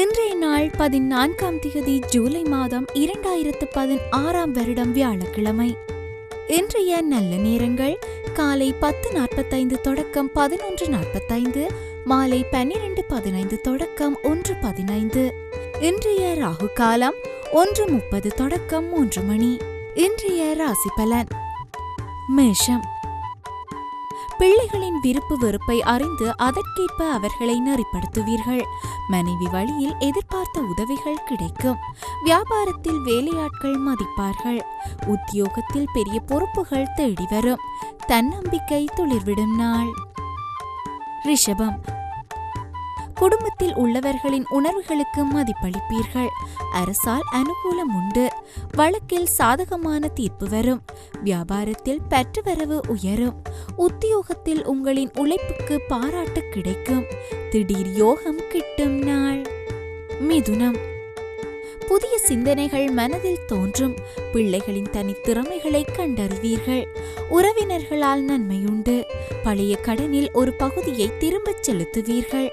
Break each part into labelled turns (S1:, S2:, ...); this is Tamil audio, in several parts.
S1: இன்றைய நாள் பதினான்காம் தேதி ஜூலை மாதம் இரண்டாயிரத்து பதினாறாம் வருடம் வியாழக்கிழமை. இன்றைய நல்ல நேரங்கள் காலை பத்து நாற்பத்தைந்து தொடக்கம் பதினொன்று நாற்பத்தைந்து மாலை பன்னிரண்டு பதினைந்து தொடக்கம் ஒன்று பதினைந்து. இன்றைய ராகு காலம் ஒன்று முப்பது தொடக்கம் மூன்று மணி. இன்றைய ராசி பலன் மேஷம். பிள்ளைகளின் விருப்பு வெறுப்பை அறிந்து அதற்கேற்ப அவர்களை நெறிப்படுத்துவீர்கள். மனைவி வழியில் எதிர்பார்த்த உதவிகள் கிடைக்கும். வியாபாரத்தில் வேலையாட்கள் மதிப்பார்கள். உத்தியோகத்தில் பெரிய பொறுப்புகள் தேடி வரும் தன்னம்பிக்கை துளிர்விடும் நாள். ரிஷபம் குடும்பத்தில் உள்ளவர்களின் உணர்வுகளுக்கு மதிப்பளிப்பீர்கள். அரசால் அனுகூலம் உண்டு. வழக்கில் சாதகமான தீர்ப்பு வரும். வியாபாரத்தில் பெற்றுவரவு உயரும். உத்தியோகத்தில் உங்களின் உழைப்புக்கு பாராட்டு கிடைக்கும். திடீர் யோகம் கிட்டும் நாள். மிதுனம். புதிய சிந்தனைகள் மனதில் தோன்றும். பிள்ளைகளின் தனித்திறமைகளை கண்டறிவீர்கள். உறவினர்களால் நன்மையுண்டு. பழைய கடனில் ஒரு பகுதியை திரும்பச் செலுத்துவீர்கள்.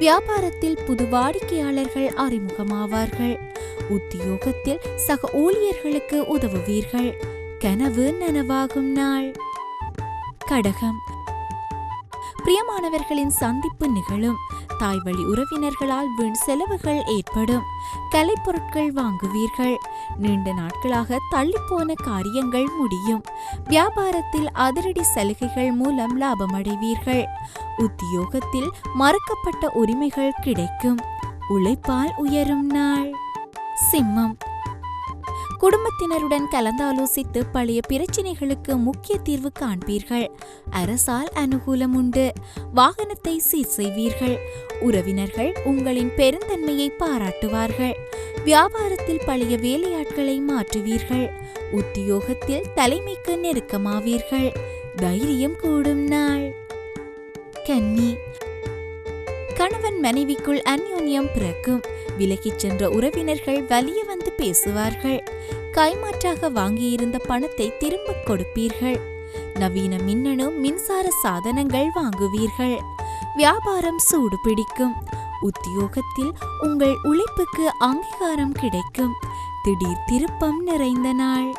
S1: வியாபாரத்தில் புது வாடிக்கையாளர்கள் அறிமுகமாவார்கள். உத்தியோகத்தில் சக ஊழியர்களுக்கு உதவுவீர்கள். கனவு நனவாகும் நாள். கடகம். பிரியமானவர்களின் சந்திப்பு நிகழும். தாய் வழி உறவினர்களால் வீண் செலவுகள் ஏற்படும். கலைப்பொருட்கள் வாங்குவீர்கள். நீண்ட நாட்களாக தள்ளிப்போன காரியங்கள் முடியும். வியாபாரத்தில் அதிரடி சலுகைகள் மூலம் லாபமடைவீர்கள். உத்தியோகத்தில் மறுக்கப்பட்ட உரிமைகள் கிடைக்கும். உழைப்பால் உயரும் நாள். சிம்மம். குடும்பத்தினருடன் கலந்தாலோசித்து பழைய பிரச்சினைகளுக்கு முக்கிய தீர்வு காண்பீர்கள். அரசால் அனுகூலம் உண்டு. வாகனத்தை சீர் செய்வீர்கள். உறவினர்கள் உங்களின் பெருந்தன்மையை பாராட்டுவார்கள். வியாபாரத்தில் பழைய வேலையாட்களை மாற்றுவீர்கள். உத்தியோகத்தில் தலைமைக்கு நெருக்கமாவீர்கள். தைரியம் கூடும் நாள். கன்னி மனைவிக்குள் அந்யோன்யம் பிறக்கும். விலகிச் சென்ற உறவினர்கள் வலிய வந்து பேசுவார்கள். கைமாற்றாக வாங்கியிருந்த பணத்தை திரும்பக் கொடுப்பீர்கள். நவீன மின்னணு மின்சார சாதனங்கள் வாங்குவீர்கள். வியாபாரம் சூடு பிடிக்கும் உத்தியோகத்தில் உங்கள் உழைப்புக்கு அங்கீகாரம் கிடைக்கும். திடீர் திருப்பம் நிறைந்த நாள்.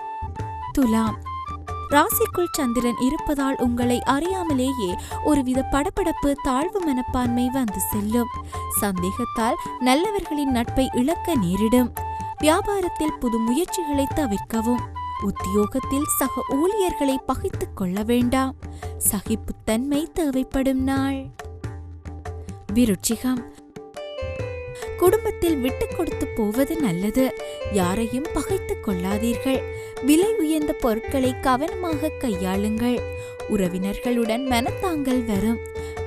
S1: துலாம். ராசிக்குள் சந்திரன் இருப்பதால் உங்களை அறியாமலேயே ஒருவித படபடப்பு தாழ்வு மனப்பான்மை வந்து செல்லும். சந்தேகத்தால் நல்லவர்களின் நட்பை இழக்க நேரிடும். வியாபாரத்தில் புது முயற்சிகளை தவிர்க்கவும். உத்தியோகத்தில் சக ஊழியர்களை பகித்துக் கொள்ள வேண்டாம். சகிப்புத்தன்மை தேவைப்படும் நாள். விருட்சிகம் குடும்பத்தில் விட்டு கொடுத்து போவது நல்லது. யாரையும் பகைத்துக் கொள்ளாதீர்கள். விலை உயர்ந்த பொருட்களை கவனமாக கையாளுங்கள். உறவினர்களுடன் மனத்தாங்கல் வரும்.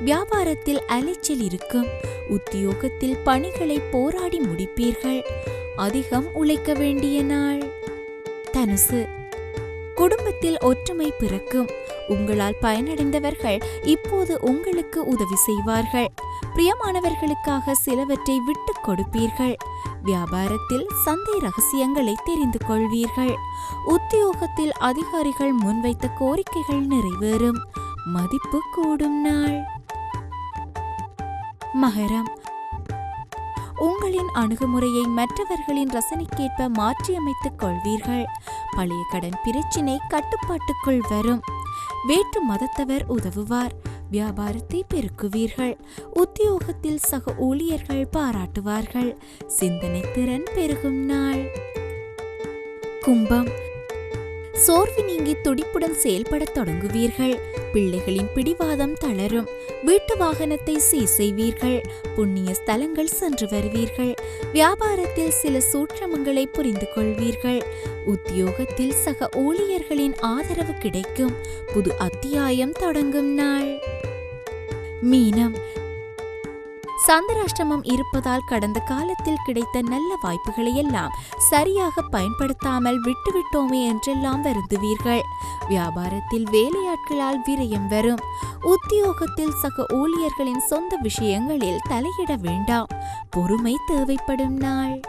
S1: வியாபாரத்தில் அலைச்சல் இருக்கும். உத்தியோகத்தில் பணிகளை போராடி முடிப்பீர்கள். அதிகம் உழைக்க வேண்டிய நாள். தனுசு. குடும்பத்தில் ஒற்றுமை பிறக்கும். உங்களால் பயனடைந்தவர்கள் இப்போது உங்களுக்கு உதவி செய்வார்கள். பிரியமானவர்களுக்காக சிலவற்றை விட்டுக் கொடுப்பீர்கள். வியாபாரத்தில் சந்தை ரகசியங்களை தெரிந்து கொள்வீர்கள். உத்தியோகத்தில் அதிகாரிகள் முன்வைத்த கோரிக்கைகள் நிறைவேறும். மதிப்பு கூடும் நாள். மகரம். உங்களின் அணுகுமுறையை மற்றவர்களின் ரசனைக்கேற்ப மாற்றியமைத்துக் கொள்வீர்கள். பழைய கடன் பிரச்சினை கட்டுப்பாட்டுக்குள் வரும். வேற்று மதத்தவர் உதவுவார். வியாபாரத்தை பெருக்குவீர்கள். உத்தியோகத்தில் சக ஊழியர்கள் பாராட்டுவார்கள். சிந்தனை திறன் பெருகும் நாள். கும்பம். சோர்வு நீங்கி துடிப்புடன் செயல்படத் தொடங்குவீர்கள். பிள்ளைகளின் பிடிவாதம் தளரும். வீட்டு வாகனத்தை சீர் செய்வீர்கள். புண்ணிய ஸ்தலங்கள் சென்று வருவீர்கள். வியாபாரத்தில் சில சூற்றமங்களை புரிந்து கொள்வீர்கள். உத்தியோகத்தில் சக ஊழியர்களின் ஆதரவு கிடைக்கும். புது அத்தியாயம் தொடங்கும் நாள். மீனம். சந்திராஷ்டமம் இருப்பதால் கடந்த காலத்தில் கிடைத்த நல்ல வாய்ப்புகளை எல்லாம் சரியாக பயன்படுத்தாமல் விட்டுவிட்டோமே என்றெல்லாம் வருந்துவீர்கள். வியாபாரத்தில் வேலையாட்களால் விரயம் வரும். உத்தியோகத்தில் சக ஊழியர்களின் சொந்த விஷயங்களில் தலையிட வேண்டாம். பொறுமை தேவைப்படும் நாள்.